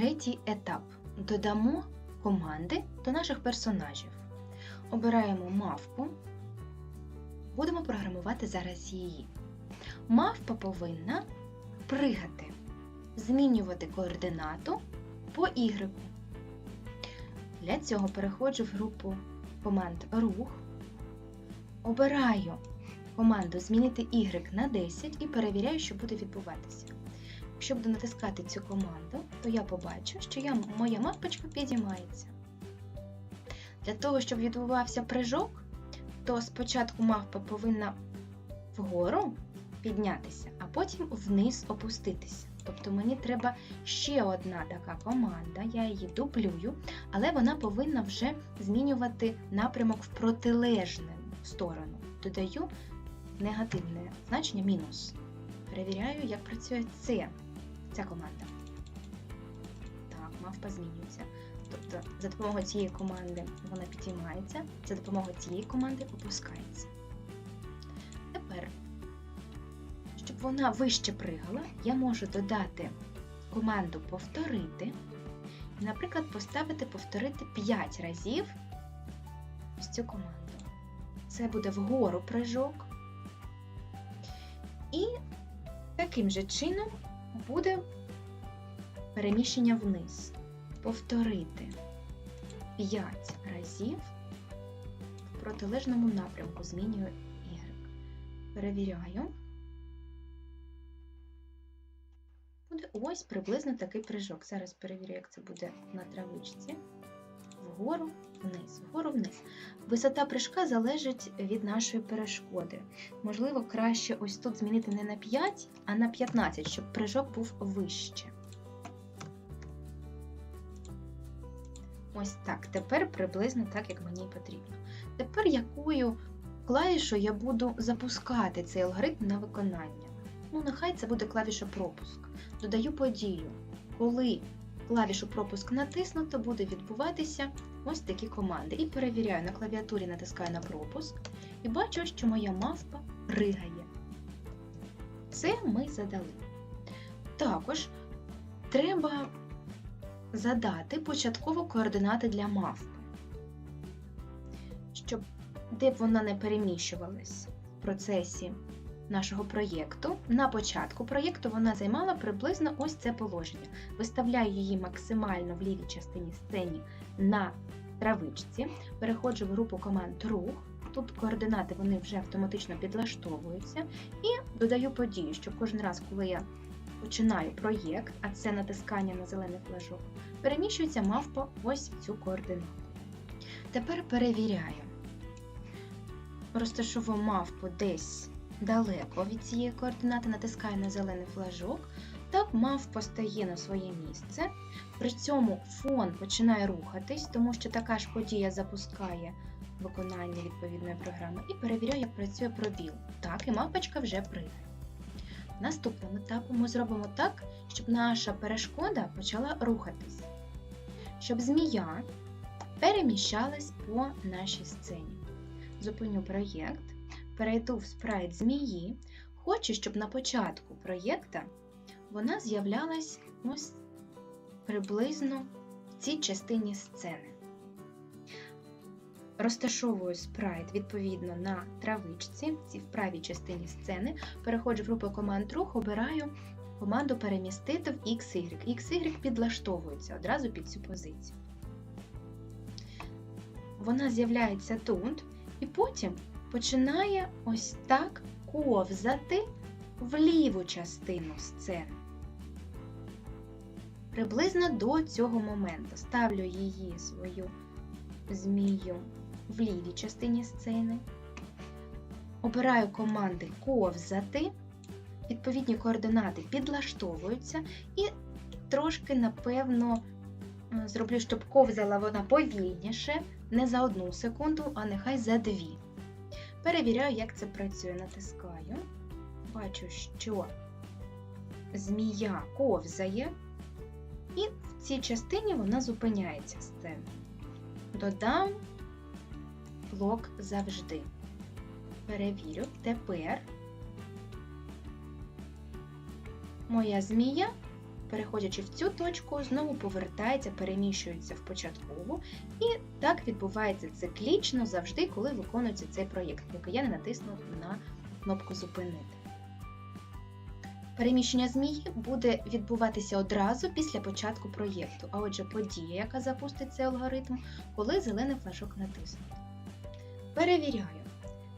третій етап. Додамо команди до наших персонажів. Обираємо мавпу. Будемо програмувати зараз її. Мавпа повинна пригати, змінювати координату по Y. Для цього переходжу в групу команд рух. Обираю команду змінити Y на 10 і перевіряю, що буде відбуватися. Якщо буду натискати цю команду, то я побачу, що я, моя мавпочка підіймається. Для того, щоб відбувався прыжок, то спочатку мавпа повинна вгору піднятися, а потім вниз опуститися. Тобто мені треба ще одна така команда, я її дублюю, але вона повинна вже змінювати напрямок в протилежну сторону. Додаю негативне значення мінус. Перевіряю, як працює це, ця команда. Так, мавпа змінюється. Тобто за допомогою цієї команди вона підіймається, за допомогою цієї команди опускається. Тепер, щоб вона вище пригала, я можу додати команду повторити. Наприклад, поставити повторити 5 разів ось цю команду. Це буде вгору прыжок. І таким же чином буде переміщення вниз. Повторити 5 разів в протилежному напрямку змінюю Y. Перевіряю. Буде ось приблизно такий прыжок. Зараз перевірю, як це буде на травичці. Вгору, вниз, вгору, вниз. Висота прыжка залежить від нашої перешкоди. Можливо, краще ось тут змінити не на 5, а на 15, щоб прыжок був вище. Ось так. Тепер приблизно так, як мені потрібно. Тепер якою клавішою я буду запускати цей алгоритм на виконання? Ну, нехай це буде клавіша пропуск. Додаю подію. Коли клавішу пропуск натиснуто, буде відбуватися ось такі команди. І перевіряю, на клавіатурі натискаю на пропуск і бачу, що моя мавпа пригає. Це ми задали. Також треба задати початкову координати для мавпи, щоб де б вона не переміщувалась в процесі нашого проєкту. На початку проєкту вона займала приблизно ось це положення. Виставляю її максимально в лівій частині сцені на травичці, переходжу в групу команд рух. Тут координати вони вже автоматично підлаштовуються, і додаю подію, що кожен раз, коли я починаю проєкт, а це натискання на зелений флажок, переміщується мавпа ось в цю координату. Тепер перевіряю. Розташовую мавпу десь далеко від цієї координати, натискаю на зелений флажок. Так мавпа стає на своє місце. При цьому фон починає рухатись, тому що така ж подія запускає виконання відповідної програми. І перевіряю, як працює пробіл. Так, і мавпочка вже прийде. Наступним етапом ми зробимо так, щоб наша перешкода почала рухатись, щоб змія переміщалась по нашій сцені. Зупиню проєкт, перейду в спрайт змії. Хочу, щоб на початку проєкта вона з'являлась ось приблизно в цій частині сцени. Розташовую спрайт відповідно на травичці, в цій в правій частині сцени, переходжу в групу команд рух, обираю команду перемістити в XY. XY підлаштовується одразу під цю позицію. Вона з'являється тут, і потім починає ось так ковзати в ліву частину сцени. Приблизно до цього моменту ставлю її свою змію в лівій частині сцени. Обираю команди ковзати, відповідні координати підлаштовуються і трошки, напевно, зроблю, щоб ковзала вона повільніше, не за одну секунду, а нехай за дві. Перевіряю, як це працює. Натискаю. Бачу, що змія ковзає, і в цій частині вона зупиняється сцена. Додам блок завжди. Перевірю. Тепер моя змія переходячи в цю точку, знову повертається, переміщується в початкову. І так відбувається циклічно завжди, коли виконується цей проєкт, поки я не натисну на кнопку Зупинити. Переміщення змії буде відбуватися одразу після початку проєкту, а отже, подія, яка запустить цей алгоритм, коли зелений флажок натиснути. Перевіряю.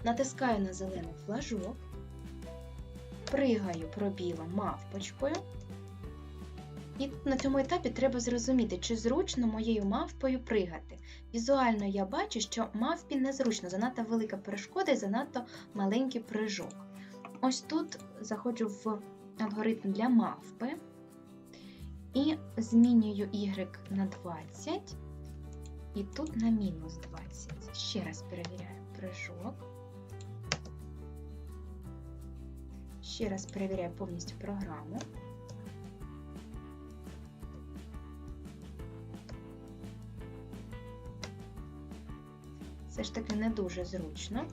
Натискаю на зелений флажок, пригаю пробілом мавпочкою. І на цьому етапі треба зрозуміти, чи зручно моєю мавпою пригати. Візуально я бачу, що мавпі незручно, занадто велика перешкода і занадто маленький прыжок. Ось тут заходжу в алгоритм для мавпи і змінюю y на 20, і тут на мінус 20. Ще раз перевіряю прыжок. Ще раз перевіряю повністю програму. Все ж таки не дуже зручно.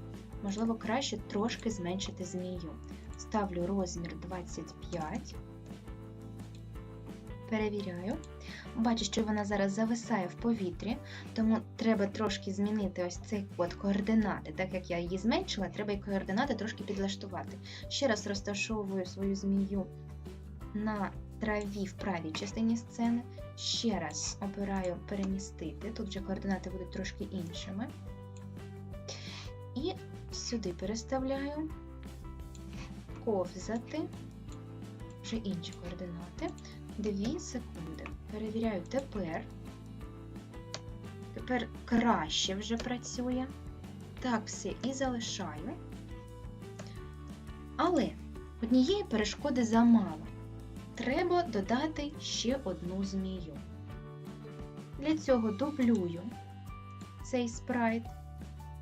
Можливо, краще трошки зменшити змію. Ставлю розмір 25. Перевіряю. Бачу, що вона зараз зависає в повітрі, тому треба трошки змінити ось цей код координати. Так як я її зменшила, треба і координати трошки підлаштувати. Ще раз розташовую свою змію на траві в правій частині сцени. Ще раз обираю перемістити. Тут вже координати будуть трошки іншими. Сюди переставляю ковзати, вже інші координати. 2 секунди. Перевіряю тепер. Тепер краще вже працює. Так все і залишаю. Але однієї перешкоди замало. Треба додати ще одну змію. Для цього дублюю цей спрайт.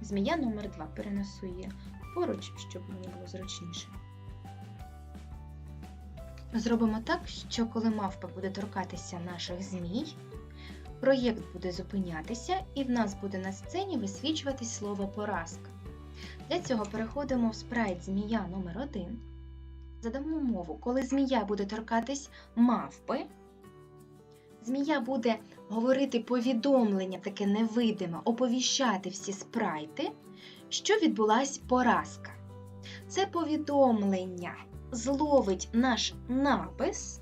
Змія номер 2 перенесу її поруч, щоб мені було зручніше. Зробимо так, що коли мавпа буде торкатися наших змій, проєкт буде зупинятися і в нас буде на сцені висвічуватись слово поразка. Для цього переходимо в спрайт змія номер 1 Задамо умову, коли змія буде торкатись мавпи, змія буде говорити повідомлення, таке невидиме, оповіщати всі спрайти, що відбулась поразка. Це повідомлення зловить наш напис,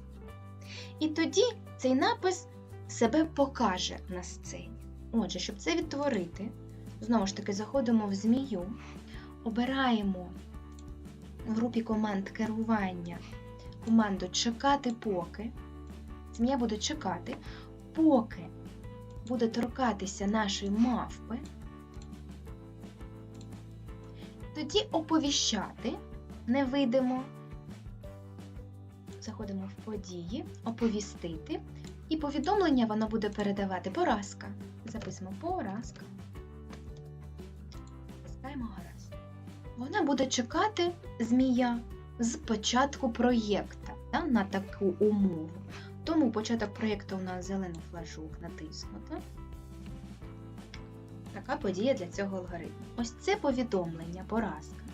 і тоді цей напис себе покаже на сцені. Отже, щоб це відтворити, знову ж таки заходимо в змію, обираємо в групі команд керування команду чекати поки. Змія буде чекати, поки буде торкатися нашої мавпи, тоді оповіщати не невидимо. Заходимо в події, оповістити, і повідомлення воно буде передавати поразка. Записуємо поразка. Пускаємо гаразд. Вона буде чекати змія з початку проєкта та, на таку умову. Тому початок проєкту у нас зелений флажок натиснуто. Така подія для цього алгоритму. Ось це повідомлення поразка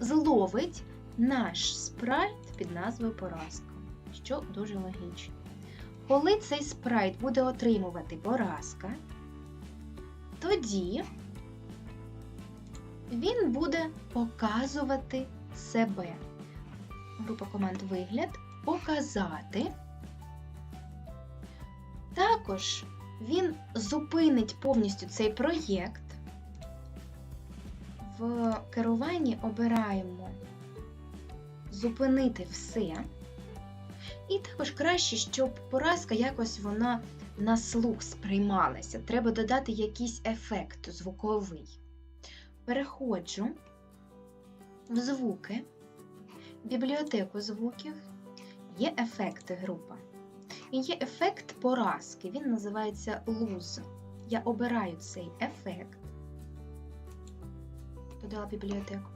зловить наш спрайт під назвою поразка, що дуже логічно. Коли цей спрайт буде отримувати поразка, тоді він буде показувати себе. Група команд вигляд показати. Також він зупинить повністю цей проєкт. В керуванні обираємо зупинити все. І також краще, щоб поразка якось вона на слух сприймалася. Треба додати якийсь ефект звуковий. Переходжу в звуки, в бібліотеку звуків, є ефекти група. І є ефект поразки, він називається луз. Я обираю цей ефект, додала бібліотеку.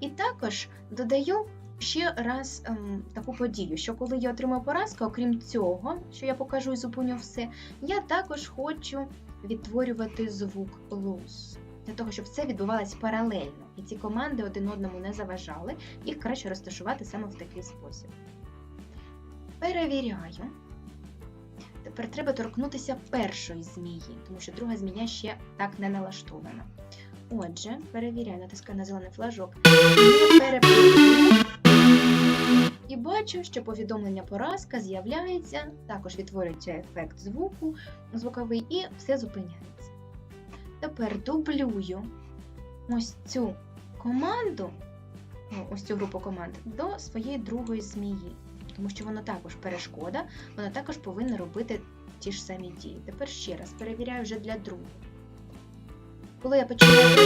І також додаю ще раз ем, таку подію, що коли я отримаю поразку, окрім цього, що я покажу і зупиню все, я також хочу відтворювати звук луз. Для того, щоб це відбувалось паралельно, і ці команди один одному не заважали, їх краще розташувати саме в такий спосіб. Перевіряю. Тепер треба торкнутися першої змії, тому що друга змія ще так не налаштована. Отже, перевіряю, натискаю на зелений флажок. Не. І бачу, що повідомлення поразка з'являється, також відтворюється ефект звуку звуковий і все зупиняється. Тепер дублюю ось цю команду, ну, ось цю групу команд до своєї другої змії, тому що воно також перешкода, воно також повинно робити ті ж самі дії. Тепер ще раз перевіряю вже для другого. Коли я починаю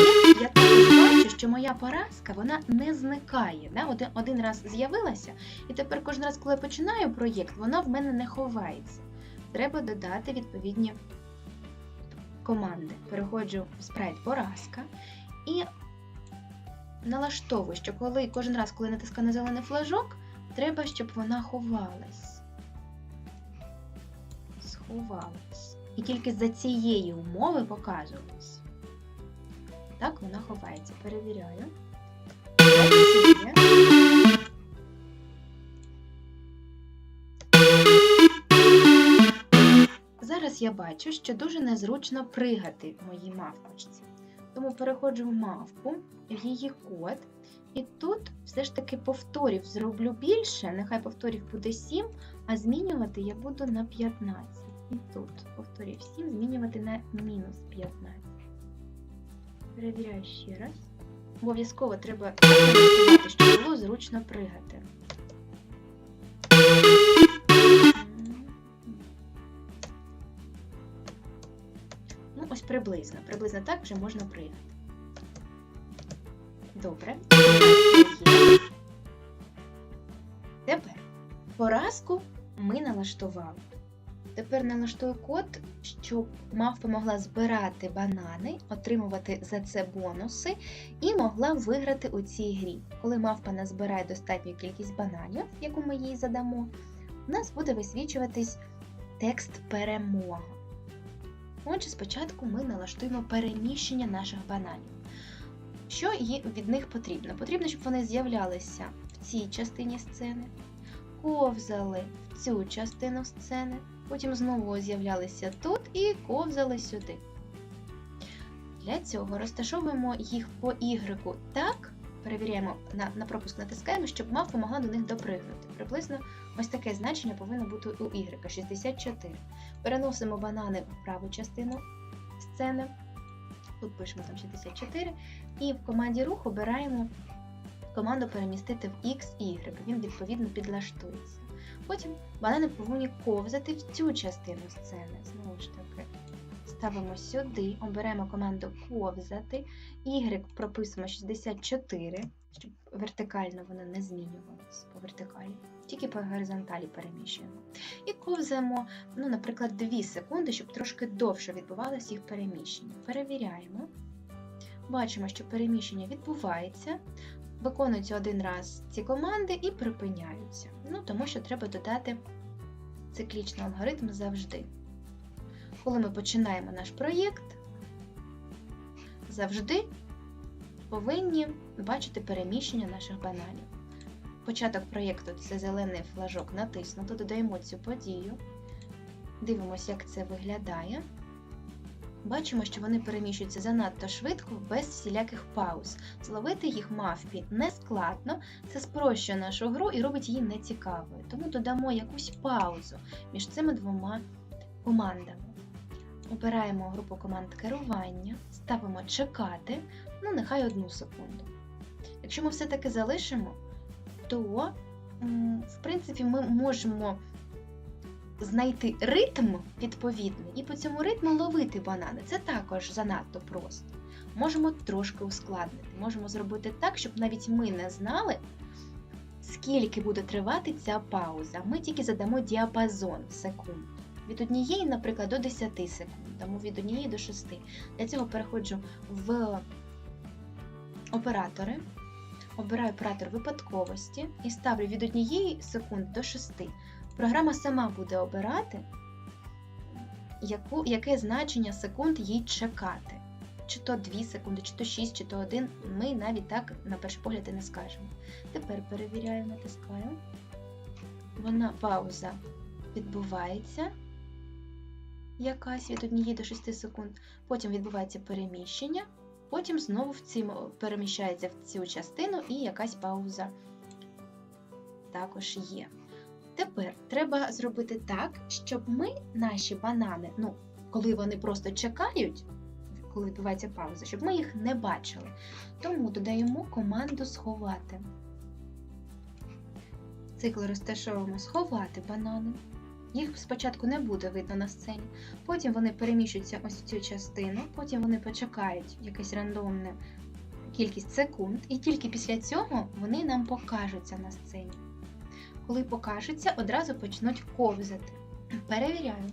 я також бачу, що моя поразка вона не зникає. Да? Один, один раз з'явилася, і тепер кожен раз, коли я починаю проєкт, вона в мене не ховається. Треба додати відповідні команди. Переходжу в спрайт поразка і налаштовую, що коли кожен раз, коли натискаю на зелений флажок, треба, щоб вона ховалась. Сховалась. І тільки за цієї умови показувалась. Так, вона ховається. Перевіряю. Зараз я бачу, що дуже незручно пригати моїй мавпочці. Тому переходжу в мавпу, в її код, і тут все ж таки повторів зроблю більше, нехай повторів буде 7, а змінювати я буду на 15. І тут повторів 7 змінювати на мінус 15. Перевіряю ще раз. Обов'язково треба налаштувати, щоб було зручно пригати. Ну, ось приблизно. Приблизно так вже можна пригати. Добре. Тепер поразку ми налаштували. Тепер налаштую код, щоб мавпа могла збирати банани, отримувати за це бонуси і могла виграти у цій грі. Коли мавпа назбирає достатню кількість бананів, яку ми їй задамо, у нас буде висвічуватись текст перемога. Отже, спочатку ми налаштуємо переміщення наших бананів. Що від них потрібно? Потрібно, щоб вони з'являлися в цій частині сцени, ковзали в цю частину сцени, потім знову з'являлися тут і ковзали сюди. Для цього розташовуємо їх по Y так, перевіряємо на, на пропуск, натискаємо, щоб мавпа могла до них допригнути. Приблизно ось таке значення повинно бути у Y 64. Переносимо банани в праву частину сцени. Тут пишемо там 64. І в команді рух обираємо команду перемістити в X, Y. Він відповідно підлаштується. Потім банани повинні ковзати в цю частину сцени. Знову ж таки, ставимо сюди, обираємо команду ковзати. Y прописуємо 64, щоб вертикально воно не змінювалося по вертикалі. Тільки по горизонталі переміщуємо. І ковзаємо, ну, наприклад, 2 секунди, щоб трошки довше відбувалося їх переміщення. Перевіряємо. Бачимо, що переміщення відбувається, виконуються один раз ці команди і припиняються. Ну, тому що треба додати циклічний алгоритм завжди. Коли ми починаємо наш проєкт, завжди повинні бачити переміщення наших бананів. Початок проєкту це зелений флажок натиснуто, додаємо цю подію, дивимося, як це виглядає. Бачимо, що вони переміщуються занадто швидко, без всіляких пауз. Зловити їх мавпі не складно, це спрощує нашу гру і робить її нецікавою. Тому додамо якусь паузу між цими двома командами. Обираємо групу команд керування, ставимо чекати, ну нехай одну секунду. Якщо ми все-таки залишимо, то, в принципі, ми можемо знайти ритм відповідний і по цьому ритму ловити банани. Це також занадто просто. Можемо трошки ускладнити. Можемо зробити так, щоб навіть ми не знали, скільки буде тривати ця пауза. Ми тільки задамо діапазон секунд. Від однієї, наприклад, до 10 секунд, тому від однієї до 6. Для цього переходжу в оператори, обираю оператор випадковості і ставлю від однієї секунд до 6. Програма сама буде обирати, яку, яке значення секунд їй чекати. Чи то 2 секунди, чи то 6, чи то 1, ми навіть так на перший погляд і не скажемо. Тепер перевіряю, натискаю. Вона пауза відбувається. якась від 1 до 6 секунд, потім відбувається переміщення, потім знову в ці, переміщається в цю частину і якась пауза також є. Тепер треба зробити так, щоб ми наші банани, ну, коли вони просто чекають, коли відбувається пауза, щоб ми їх не бачили. Тому додаємо команду сховати. Цикл розташовуємо сховати банани. Їх спочатку не буде видно на сцені, потім вони переміщуються ось в цю частину, потім вони почекають якесь рандомне кількість секунд, і тільки після цього вони нам покажуться на сцені. Коли покажуться, одразу почнуть ковзати. Перевіряю.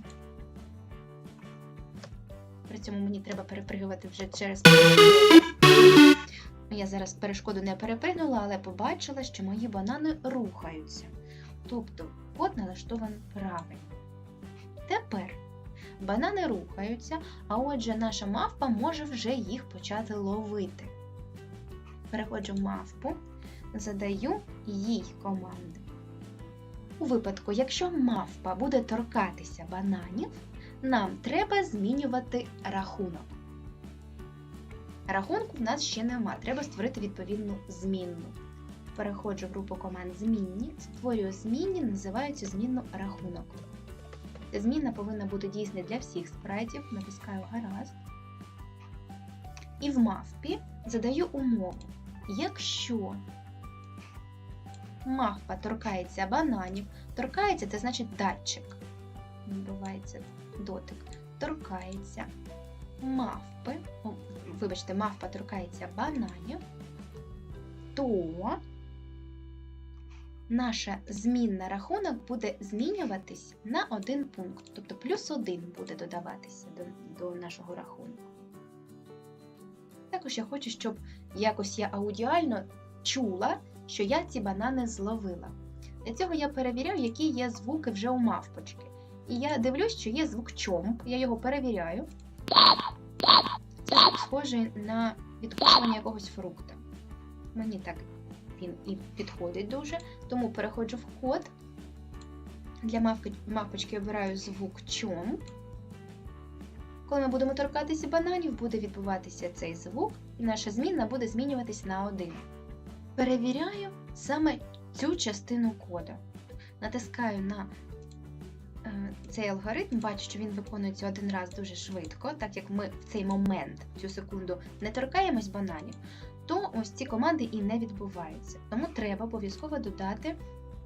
При цьому мені треба перепригувати вже через. Я зараз перешкоду не перепригнула, але побачила, що мої банани рухаються. Тобто код налаштований правильно. Тепер банани рухаються, а отже, наша мавпа може вже їх почати ловити. Переходжу в мавпу, задаю їй команди. У випадку, якщо мавпа буде торкатися бананів, нам треба змінювати рахунок. Рахунку в нас ще нема, треба створити відповідну змінну. Переходжу в групу команд змінні, створюю змінні, називаю цю змінну рахунок. Змінна повинна бути дійсна для всіх спрайтів, натискаю гаразд. І в мавпі задаю умову. Якщо мавпа торкається бананів, торкається це значить датчик. Відбувається дотик. Торкається мавпи, вибачте, мавпа торкається бананів, то наша змінна рахунок буде змінюватись на один пункт, тобто плюс один буде додаватися до, до нашого рахунку. Також я хочу, щоб якось я аудіально чула, що я ці банани зловила. Для цього я перевіряю, які є звуки вже у мавпочки. І я дивлюсь, що є звук чомп, я його перевіряю. Це звук схожий на відкушування якогось фрукта. Мені так він і підходить дуже, тому переходжу в код. Для мавпочки обираю звук чомп. Коли ми будемо торкатися бананів, буде відбуватися цей звук, і наша зміна буде змінюватись на один. Перевіряю саме цю частину кода. Натискаю на е, цей алгоритм, бачу, що він виконується один раз дуже швидко, так як ми в цей момент, в цю секунду, не торкаємось бананів, то ось ці команди і не відбуваються. Тому треба обов'язково додати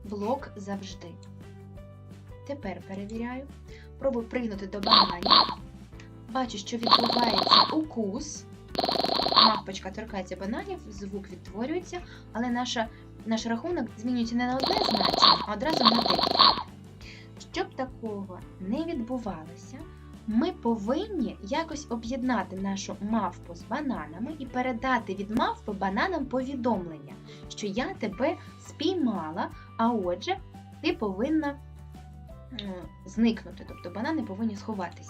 блок завжди. Тепер перевіряю. Пробую пригнути до бананів. Бачу, що відбувається укус. Мавпочка торкається бананів, звук відтворюється, але наша, наш рахунок змінюється не на одне значення, а одразу на декілька. Щоб такого не відбувалося, ми повинні якось об'єднати нашу мавпу з бананами і передати від мавпи бананам повідомлення, що я тебе спіймала, а отже, ти повинна зникнути, тобто банани повинні сховатись.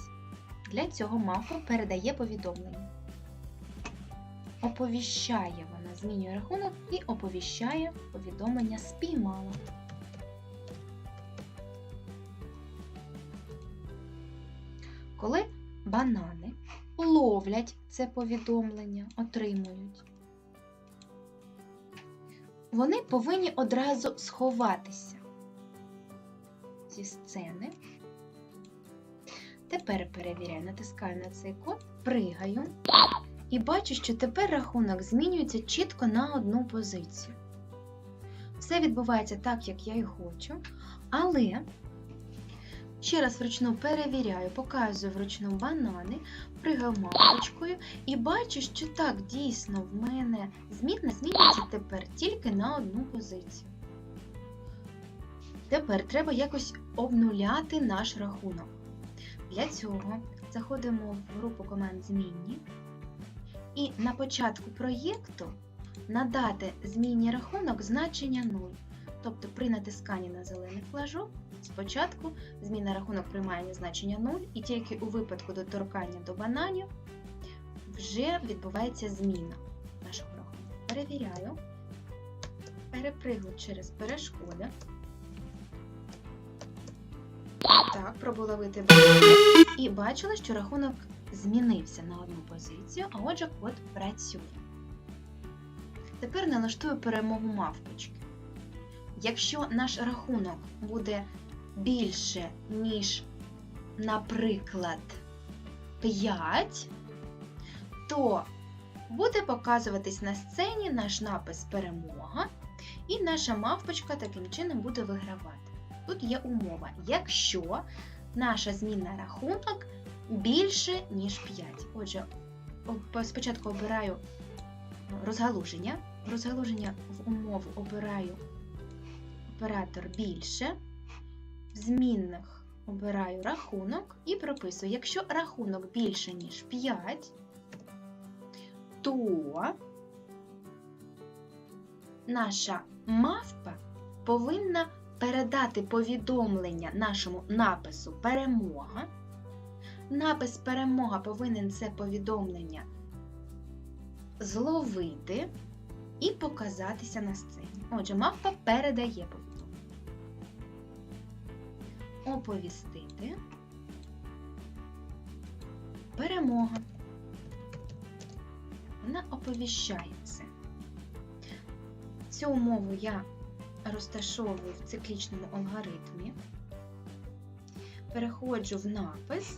Для цього мавпа передає повідомлення. Оповіщає вона, змінює рахунок і оповіщає повідомлення спіймала. Коли банани ловлять це повідомлення, отримують, вони повинні одразу сховатися зі сцени. Тепер перевіряю, натискаю на цей код, пригаю і бачу, що тепер рахунок змінюється чітко на одну позицію. Все відбувається так, як я і хочу, але ще раз вручну перевіряю, показую вручну банани, пригамалочкою і бачу, що так, дійсно, в мене змінна змінюється тепер тільки на одну позицію. Тепер треба якось обнуляти наш рахунок. Для цього заходимо в групу команд змінні і на початку проєкту надати змінній рахунок значення 0. Тобто при натисканні на зелений флажок спочатку змінний рахунок приймає значення 0, і тільки у випадку доторкання до бананів вже відбувається зміна нашого рахунку. Перевіряю, перепригну через перешкоди. Так, пробувала вийти банани. І бачила, що рахунок змінився на одну позицію, а отже, код працює. Тепер налаштую перемогу мавпочки. Якщо наш рахунок буде більше, ніж, наприклад, 5, то буде показуватись на сцені наш напис перемога, і наша мавпочка таким чином буде вигравати. Тут є умова, якщо наша змінна рахунок більше, ніж 5. Отже, спочатку обираю розгалуження. Розгалуження в умову обираю оператор більше. В змінних обираю рахунок і прописую, якщо рахунок більше, ніж 5, то наша мавпа повинна передати повідомлення нашому напису перемога. Напис перемога повинен це повідомлення зловити і показатися на сцені. Отже, мавпа передає повідомлення. Оповістити. Перемога. Вона оповіщає це. Цю умову я розташовую в циклічному алгоритмі, переходжу в напис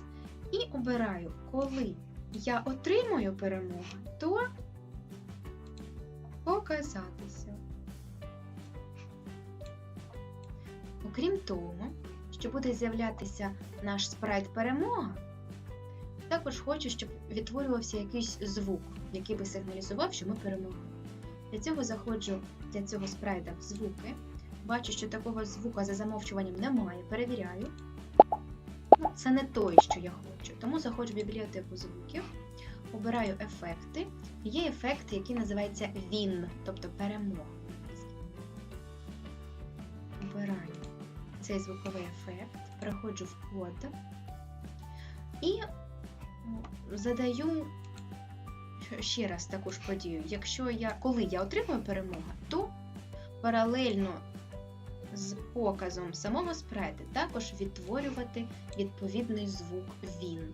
і обираю, коли я отримую перемогу, то показатися. Окрім того, що буде з'являтися наш спрайт перемога, також хочу, щоб відтворювався якийсь звук, який би сигналізував, що ми перемогли. Для цього заходжу для цього спрайта в звуки. Бачу, що такого звука за замовчуванням немає. Перевіряю. Ну, це не той, що я хочу. Тому заходжу в бібліотеку звуків, обираю ефекти. Є ефект, який називається він, тобто перемога. Цей звуковий ефект, переходжу в код і задаю ще раз таку ж подію. Якщо я, коли я отримую перемогу, то паралельно з показом самого спрайта також відтворювати відповідний звук він.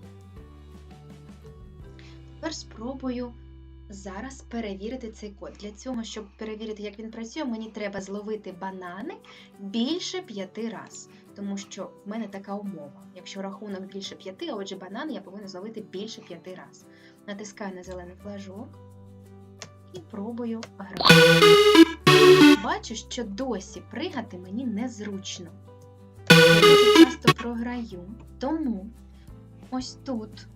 Тепер спробую зараз перевірити цей код. Для цього, щоб перевірити, як він працює, мені треба зловити банани більше п'яти раз. Тому що в мене така умова. Якщо рахунок більше п'яти, а отже банани я повинна зловити більше п'яти раз. Натискаю на зелений флажок і пробую грати. Бачу, що досі пригати мені незручно. Я часто програю, тому ось тут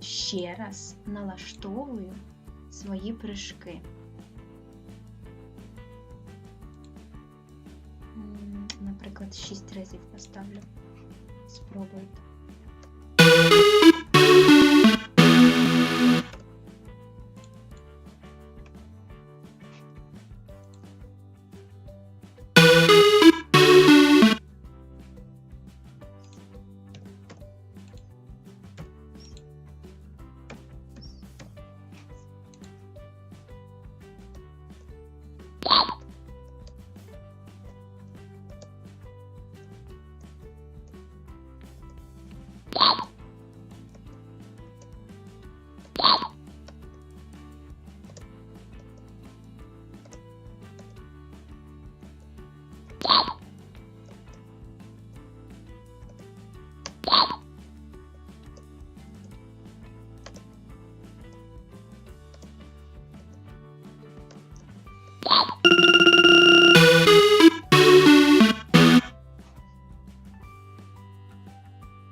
ще раз налаштовую свої прыжки. Наприклад, 6 разів поставлю. Спробуйте.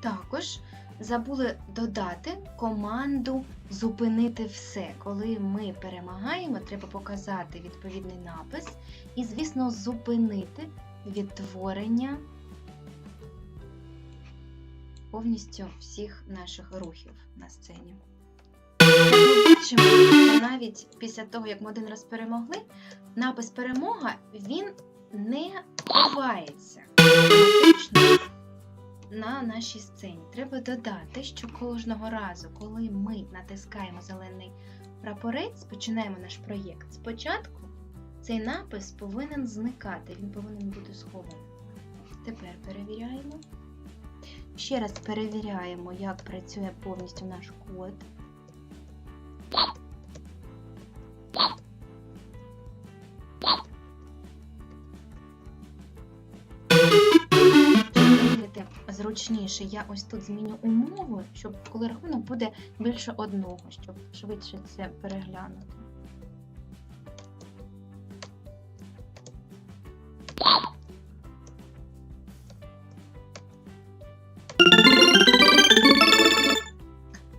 Також забули додати команду зупинити все. Коли ми перемагаємо, треба показати відповідний напис і, звісно, зупинити відтворення повністю всіх наших рухів на сцені. Навіть після того, як ми один раз перемогли, напис перемога він не ховається на нашій сцені. Треба додати, що кожного разу, коли ми натискаємо зелений прапорець, починаємо наш проєкт. Спочатку цей напис повинен зникати, він повинен бути схований. Тепер перевіряємо. Ще раз перевіряємо, як працює повністю наш код. Зручніше, я ось тут зміню умову, щоб коли рахунок буде більше одного, щоб швидше це переглянути.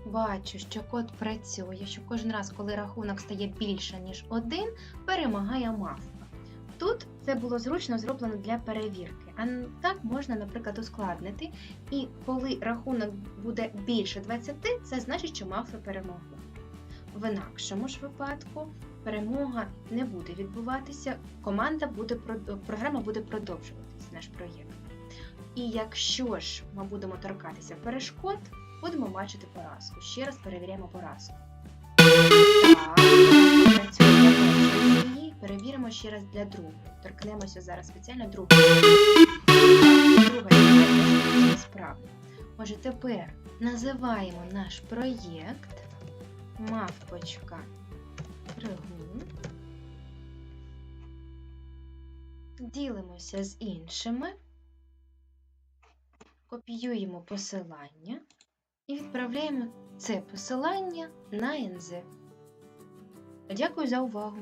Бачу, що код працює, що кожен раз, коли рахунок стає більше, ніж один, перемагає мавпа. Тут це було зручно зроблено для перевірки. А так можна, наприклад, ускладнити. І коли рахунок буде більше 20, це значить, що мавпи перемогли. В інакшому ж випадку перемога не буде відбуватися, команда буде програма буде продовжуватися, наш проєкт. І якщо ж ми будемо торкатися перешкод, будемо бачити поразку. Ще раз перевіряємо поразку. Так, Перевіримо ще раз для другої. Торкнемося зараз спеціально другої. Друга. Отже, тепер називаємо наш проєкт мавпочка Пригун. Ділимося з іншими, копіюємо посилання і відправляємо це посилання на НЗ. Дякую за увагу!